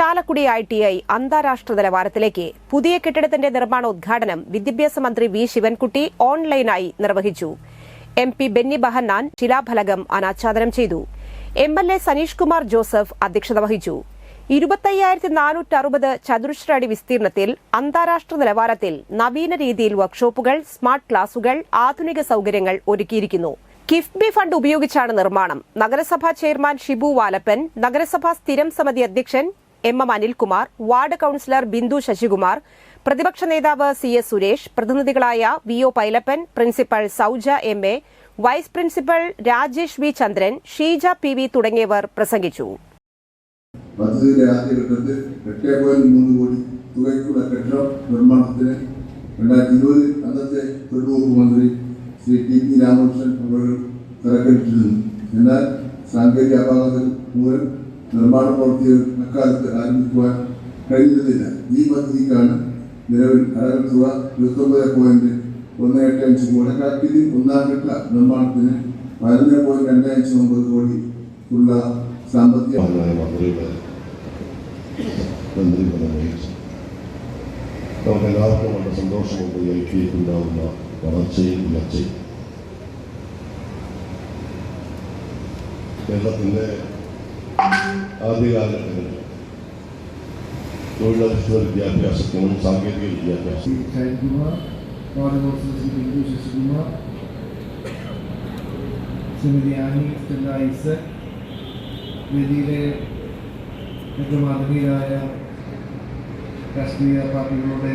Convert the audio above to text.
Chalakudy I T I അന്താരാഷ്ട്ര നിലവാരത്തിലേക്ക് പുതിയ കെട്ടിടത്തിന്റെ നിർമ്മാണ ഉദ്ഘാടനം വിദ്യാഭ്യാസ മന്ത്രി വി ശിവൻകുട്ടി ഓൺലൈനായി നിർവഹിച്ചു. എം പി ബെന്നി ബഹന്നാൻ ശിലാഫലകം അനാച്ഛാദനം ചെയ്തു. M L A Saneesh Kumar Joseph അധ്യക്ഷത വഹിച്ചു. ഇരുപത്തയ്യായിരത്തി നാനൂറ്റി അറുപത് ചതുരശ്ര അടി വിസ്തീർണത്തിൽ അന്താരാഷ്ട്ര നിലവാരത്തിൽ നവീന രീതിയിൽ വർക്ക്ഷോപ്പുകൾ സ്മാർട്ട് ക്ലാസുകൾ ആധുനിക സൌകര്യങ്ങൾ ഒരുക്കിയിരിക്കുന്നു. കിഫ്ബി ഫണ്ട് ഉപയോഗിച്ചാണ് നിർമ്മാണം. നഗരസഭാ ചെയർമാൻ ഷിബു വാലപ്പൻ നഗരസഭാ സ്ഥിരം സമിതി അധ്യക്ഷൻ M M Anilkumar ward councillor Bindu Sasikumar പ്രതിപക്ഷ നേതാവ് C S Suresh പ്രതിനിധികളായ V O Pailappan principal Sauja M A vice principal Rajesh V Chandran Sheeja P V തുടങ്ങിയവർ പ്രസംഗിച്ചു. പദ്ധതിയുടെ ആദ്യഘട്ടത്തിൽ എട്ടേ പോയിന്റ് മൂന്ന് കോടി തുകയ്ക്കുള്ള കെട്ടിടം നിർമ്മാണത്തിന് രണ്ടായിരത്തി ഇരുപതിൽ അന്നത്തെ മന്ത്രി ശ്രീ ടി പി രാമകൃഷ്ണൻ അവർ എന്നാൽ സാങ്കേതിക അപാകതകൾ മൂലം നിർമ്മാണ പ്രവൃത്തികൾ അക്കാലത്ത് ആരംഭിക്കുവാൻ കഴിയുന്നതില്ല ഈ പദ്ധതിക്കാണ് നിലവിൽ അടകൾ തുക ഇരുപത്തൊമ്പത് പോയിന്റ് ഒന്ന് എട്ട് അഞ്ച് മുടക്കാക്കിയതിൽ ഒന്നാം ഘട്ട നിർമ്മാണത്തിന് പതിനൊന്ന് പോയിന്റ് രണ്ട് അഞ്ച് ഒമ്പത് കോടി ഉള്ള സാമ്പത്തിക നമുക്ക് എല്ലാവർക്കും വളരെ സന്തോഷമുണ്ട് എൽ വളർച്ചയും ഉയർച്ചയും കേരളത്തിന്റെ ആദ്യകാലഘട്ടങ്ങളിൽ തൊഴിലധിഷ്ഠിത വിദ്യാഭ്യാസത്തിനും സാങ്കേതിക വിദ്യാഭ്യാസം ശ്രീമതി ആനി സ്റ്റെല്ല വേദിയിലെ ഏറ്റവും ആദരണീയരായ രാഷ്ട്രീയ പാർട്ടികളുടെ